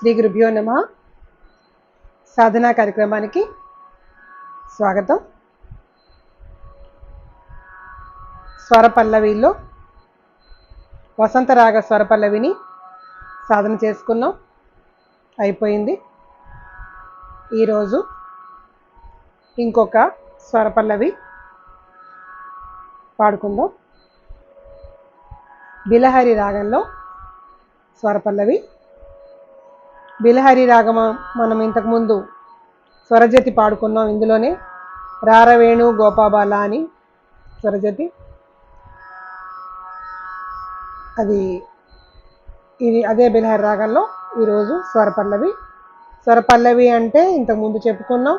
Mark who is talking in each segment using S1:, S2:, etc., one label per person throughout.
S1: శ్రీ గురుభ్యో నమ. సాధనా కార్యక్రమానికి స్వాగతం. స్వరపల్లవిలో వసంతరాగ స్వరపల్లవిని సాధన చేసుకున్నాం. అయిపోయింది. ఈరోజు ఇంకొక స్వరపల్లవి పాడుకుందాం. బిలహరి రాగంలో స్వరపల్లవి బిలహరి రాగమ మనం ఇంతకుముందు స్వరజతి పాడుకున్నాం. ఇందులోనే రారవేణు గోపాబాల అని స్వరజతి అది ఇది అదే బిలహరి రాగంలో ఈరోజు స్వరపల్లవి. స్వరపల్లవి అంటే ఇంతకుముందు చెప్పుకున్నాం.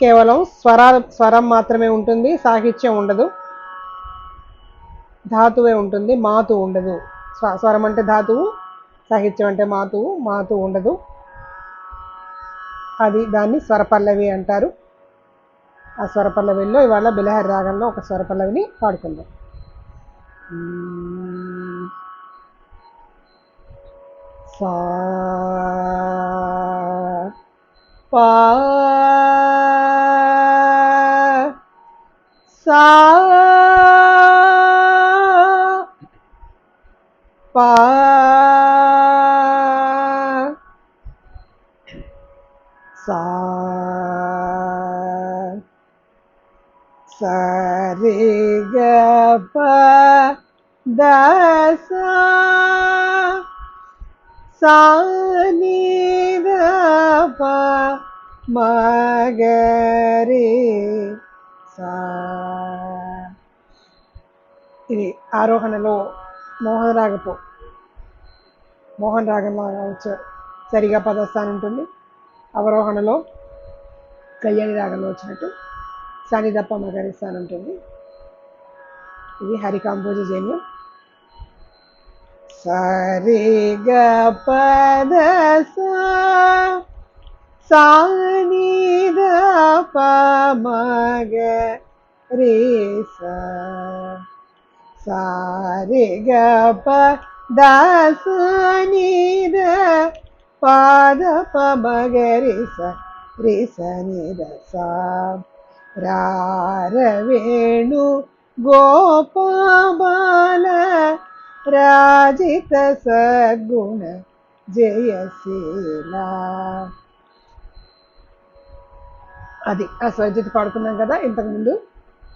S1: కేవలం స్వర స్వరం మాత్రమే ఉంటుంది సాహిత్యం ఉండదు. ధాతువే ఉంటుంది మాతు ఉండదు. స్వ- స్వరం అంటే ధాతువు. సాహిత్యం అంటే మాతు మాతు ఉండదు. అది దాన్ని స్వరపల్లవి అంటారు. ఆ స్వరపల్లవిలో ఇవాళ బిలహరి రాగంలో ఒక స్వరపల్లవిని పాడుకుందాం. సా పా ప ద సా సా. సా ఇది ఆరోహణలో మోహన్ రాగపు. మోహన్ రాగంలో వచ్చే సరిగా పదస్థానం ఉంటుంది. అవరోహణలో కళ్యాణి రాగంలో వచ్చినట్టు సనిదప్ప మగరి స్థానం ఉంటుంది ఇది హరికాంబోజ జన్యం సరి గ పద సాని ద ప మగ రే సా సారి గ ప దాసని ద పాద ప మగ రి స రి స ని ద సా రారవేణు గోపాల రాజిత సద్గుణ జయశీల. అది ఆ స్వరజిత్ పాడుకున్నాం కదా ఇంతకుముందు.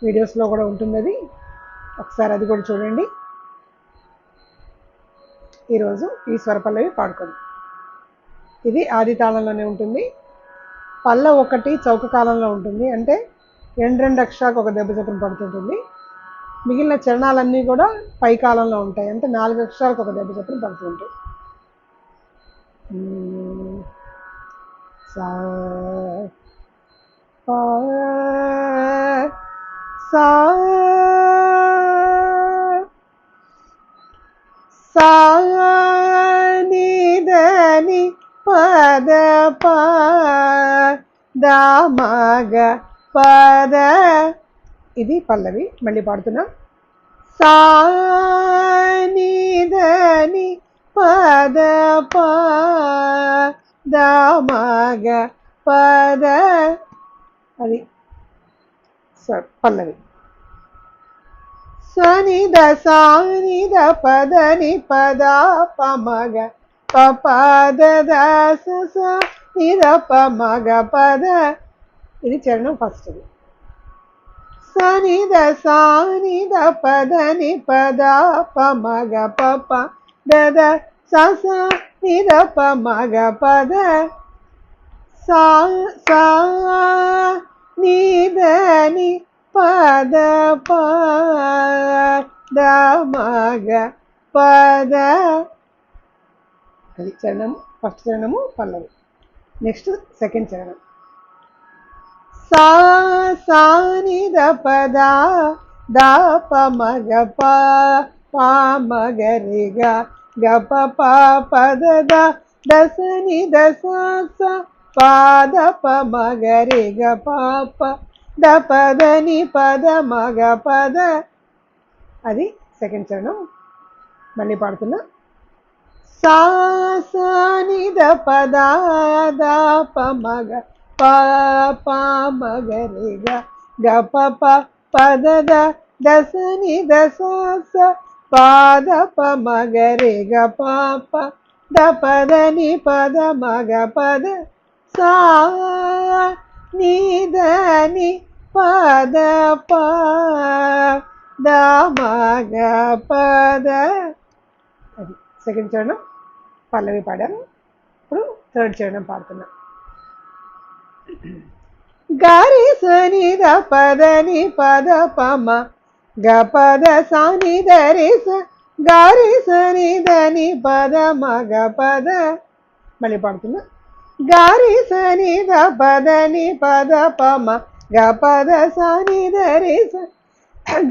S1: వీడియోస్లో కూడా ఉంటుంది అది ఒకసారి అది కూడా చూడండి. ఈరోజు ఈ స్వరపల్లవి పాడుకుందాం. ఇది ఆది తాళంలోనే ఉంటుంది. పల్ల ఒకటి చౌక కాలంలో ఉంటుంది. అంటే రెండు రెండు అక్షరాకు ఒక దెబ్బ చొప్పున పడుతుంటుంది. మిగిలిన చరణాలన్నీ కూడా పైకాలంలో ఉంటాయి. అంటే నాలుగు అక్షరాలకు ఒక దెబ్బ చెప్పిన పడుతుంటాయి సా సా సా పద ప ద గ పద ఇది పల్లవి. మళ్ళీ పాడుతున్నా. సా పద ప పద అది. స- పల్లవి. సని ద సాని ద పద ని పద ప పద ద ని ద పద. ఇది చరణం ఫస్ట్ది. సని ద సాని ద పద ని పద ప మగ ప ప ద ద స స ని ద ప మగ పద. సా సా ని ద ని పద ప ద మగ పద. అది చరణము ఫస్ట్ చరణము పల్లవి. నెక్స్ట్ సెకండ్ చరణం. సా సా ని ద ప మగ ప ప మగ రి గ గ ప పద ద స ని ప ద మగ గ ప ద పద ని పద మగ పద అది సెకండ్ చరణం. మళ్ళీ పాడుతున్నా సా సా ని ద ప మగ ప ప గ ప పద ద స పాద ప గ ప ద పద ని పద మగ పద సా ని ద పద ప ద మగ పద. అది సెకండ్ చరణం పల్లవి పాడాను ఇప్పుడు థర్డ్ చరణం పాడుతున్నా గారి సని ద పద ని పద పమ గ పద సాని దరి స గారి సని దని పద మగ పద మళ్ళీ పాడుతున్నా గారి సని ద పద ని పద పమ గ పద సాని దరి స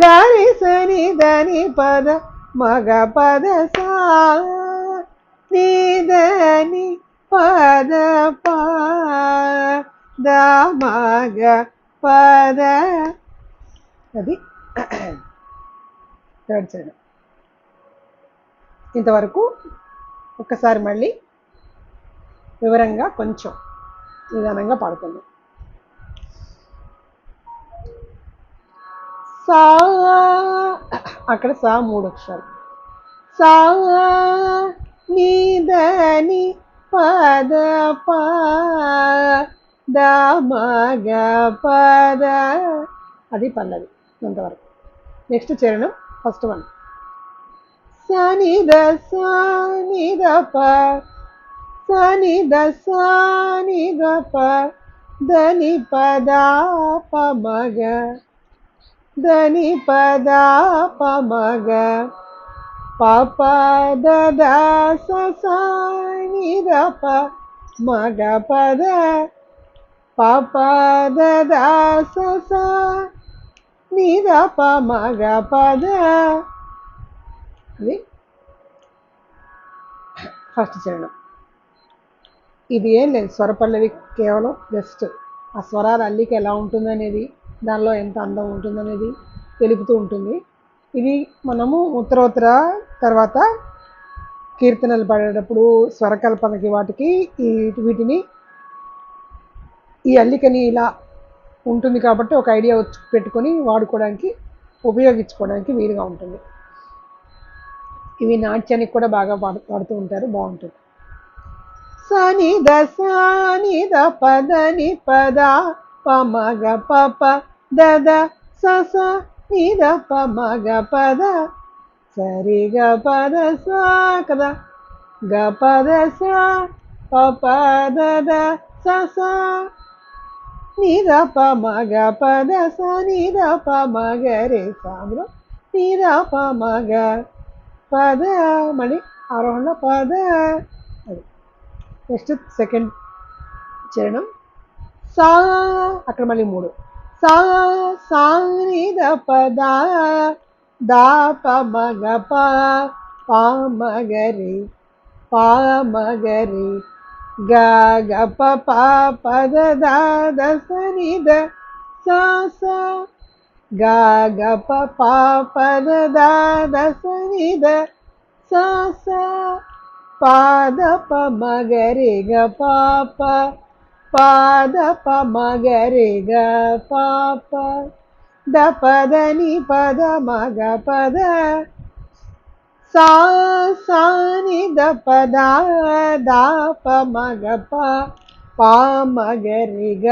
S1: గారి సని దని పద మగ పద సా ని దని పద ప ద మగ పద. అది థర్డ్ సైడ్. ఇంతవరకు ఒక్కసారి మళ్ళీ వివరంగా కొంచెం నిదానంగా పాడుకుందాం. సా అక్కడ సా మూడు అక్షరాలు. సా నిదని ని పద ప ద మగ పద. అది పల్లవి అంతవరకు నెక్స్ట్ చరణం ఫస్ట్ వన్ సని ద ద ప. సని ద సని ద ప. దని పద పమగ మగ దని పద పమగ మగ పప దద సని ద ప. మగ పద. పప దాస నిద ని ప మగ పద అది ఫస్ట్ చరణం. ఇది ఏం లేదు స్వరపల్లవి కేవలం జస్ట్ ఆ స్వరాల అల్లిక ఎలా ఉంటుందనేది దానిలో ఎంత అందం ఉంటుందనేది తెలుపుతూ ఉంటుంది. ఇది మనము ఉత్తరోత్తర తర్వాత కీర్తనలు పాడేటప్పుడు స్వరకల్పనకి వాటికి ఈ వీటిని ఈ అల్లికని ఇలా ఉంటుంది కాబట్టి ఒక ఐడియా వచ్చి పెట్టుకొని వాడుకోవడానికి ఉపయోగించుకోవడానికి వీలుగా ఉంటుంది. ఇవి నాట్యానికి కూడా బాగా పాడు పాడుతూ ఉంటారు బాగుంటుంది. సని ద సని ద పద ని పద పమగ పప ప ప ద ద స ని ద పద సరి గ పద స కదా గ పద సా పప దద ద ద ప మగ పద స ని ద ప మగ రే సాంద్ర ని ప మగ పద. మళ్ళీ ఆరోహణ పద. అది. నెక్స్ట్ సెకండ్ చరణం. సా అక్కడ మళ్ళీ మూడు. సా సాని ద పద దా ప మగ ప పా మగరి పా మగరి గ గ ప ప పద ద ద స ని ద సా సా గ గ ప ప పద ద ద స ని ద సా సా పాద ప మగరి గ పాప పాద ప మగరి గ పాప ద పద ని పద మగ పద సా సా ని ద పద ద ప మగ ప పా మగరి గ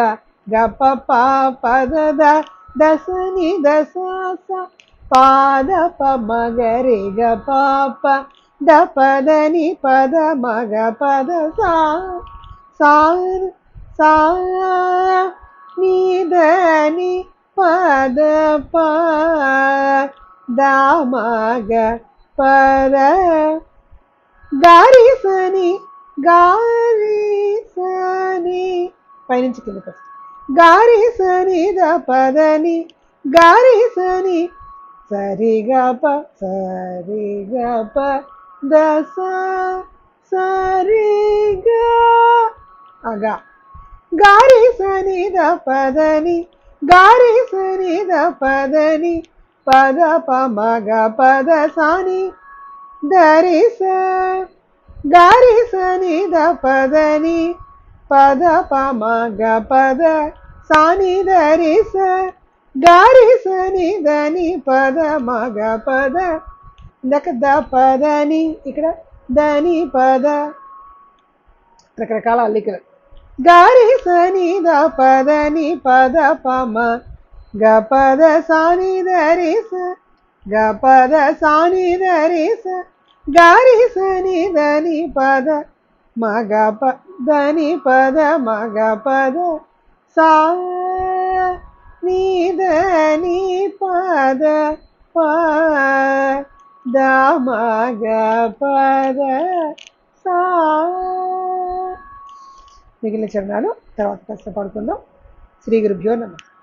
S1: గ ప ప పద ద దస ని ద సా సా పాద ప మగరి గ పాప ద పద ని పద మగ పద సా సా పర పద గారి సని గారి సని పైనుంచి కింద ఫస్ట్ గారి సని ద పదని గారి సని సరిగా ప సరిగా ప దస సరిగా. అగా. గారి సని ద పదని గారి సని ద పదని పద ప మగ పద సాని దరిస స గారి ద పదని పద పమ పద సాని దరిస స గారి సని దని పద మగ పద ఇందాక ద పదని ఇక్కడ దని పద. రకరకాల అల్లికలు. గారి సని ద పదని పద పమ గపద సాని దరి గపద సాని దరి స గారి సని దని పద మగ ప దని పద మగ పద సా నీ పద ప ద మగ పద సా. మిగిలిన చరణాలు తర్వాత కష్టపడుకుందాం శ్రీ గురుభ్యో నమస్తే